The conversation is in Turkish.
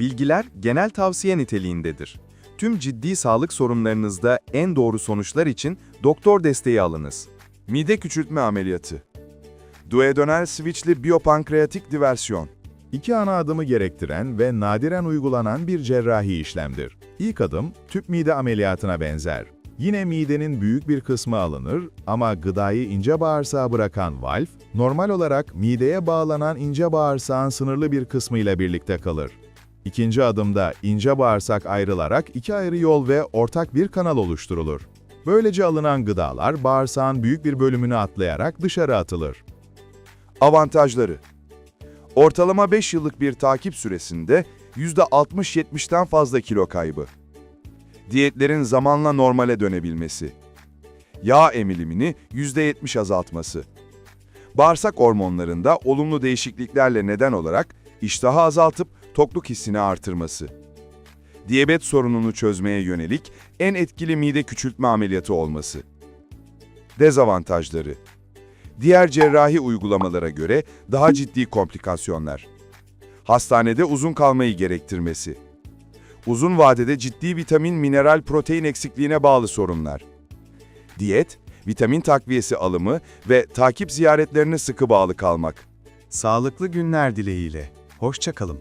Bilgiler genel tavsiye niteliğindedir. Tüm ciddi sağlık sorunlarınızda en doğru sonuçlar için doktor desteği alınız. Mide küçültme ameliyatı. Duodenal switchli biyopankreatik diversyon. İki ana adımı gerektiren ve nadiren uygulanan bir cerrahi işlemdir. İlk adım tüp mide ameliyatına benzer. Yine midenin büyük bir kısmı alınır ama gıdayı ince bağırsağa bırakan valf, normal olarak mideye bağlanan ince bağırsağın sınırlı bir kısmıyla birlikte kalır. İkinci adımda ince bağırsak ayrılarak iki ayrı yol ve ortak bir kanal oluşturulur. Böylece alınan gıdalar bağırsağın büyük bir bölümünü atlayarak dışarı atılır. Avantajları. Ortalama 5 yıllık bir takip süresinde %60-70'ten fazla kilo kaybı. Diyetlerin zamanla normale dönebilmesi. Yağ emilimini %70 azaltması. Bağırsak hormonlarında olumlu değişikliklerle neden olarak iştahı azaltıp tokluk hissini artırması. Diyabet sorununu çözmeye yönelik en etkili mide küçültme ameliyatı olması. Dezavantajları diğer cerrahi uygulamalara göre daha ciddi komplikasyonlar. Hastanede uzun kalmayı gerektirmesi. Uzun vadede ciddi vitamin, mineral, protein eksikliğine bağlı sorunlar. Diyet, vitamin takviyesi alımı ve takip ziyaretlerine sıkı bağlı kalmak. Sağlıklı günler dileğiyle. Hoşça kalın.